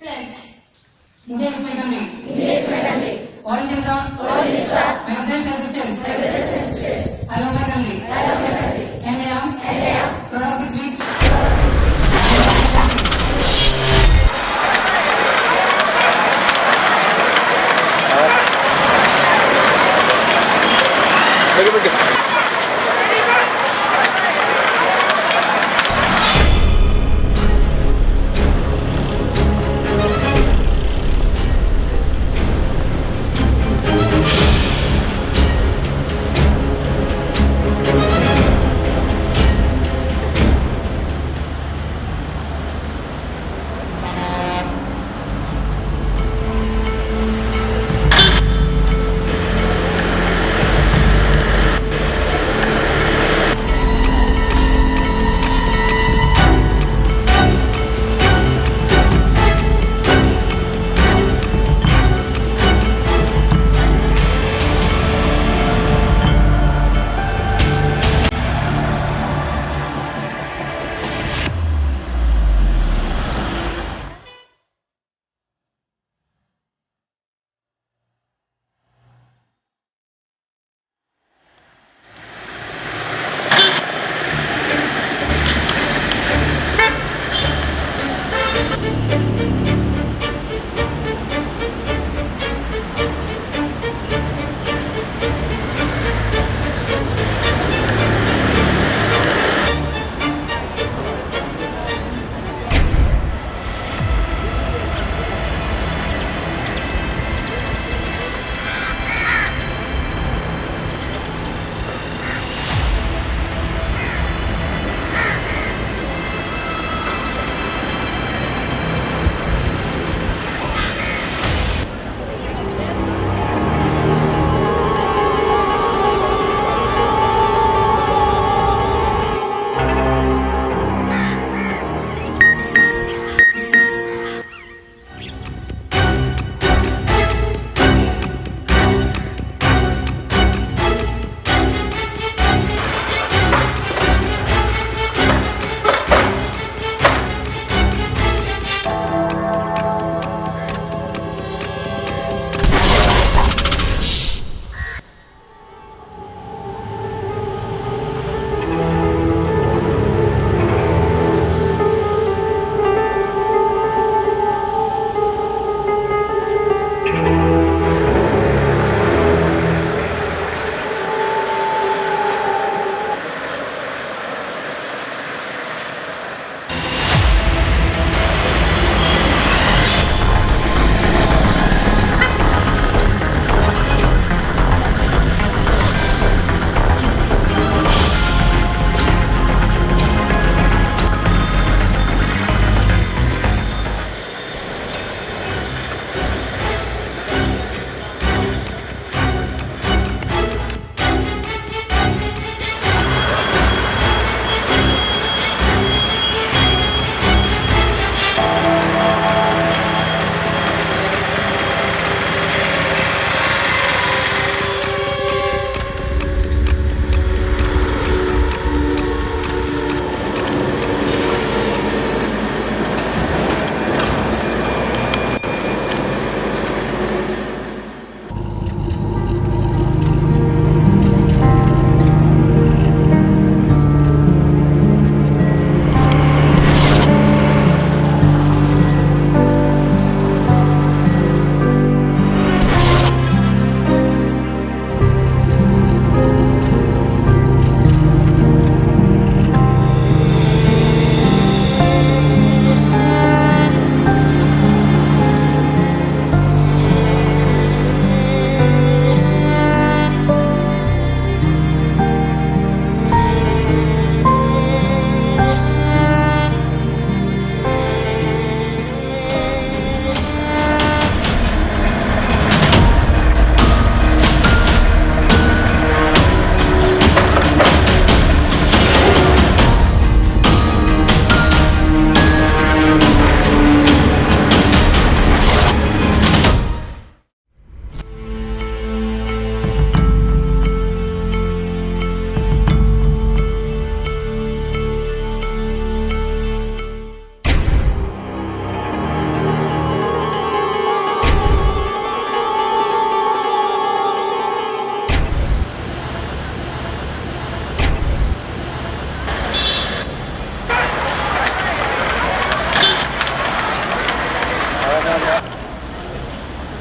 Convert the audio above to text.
Pledge. India is my country. India is my country. All Indians are All Indians are my brothers is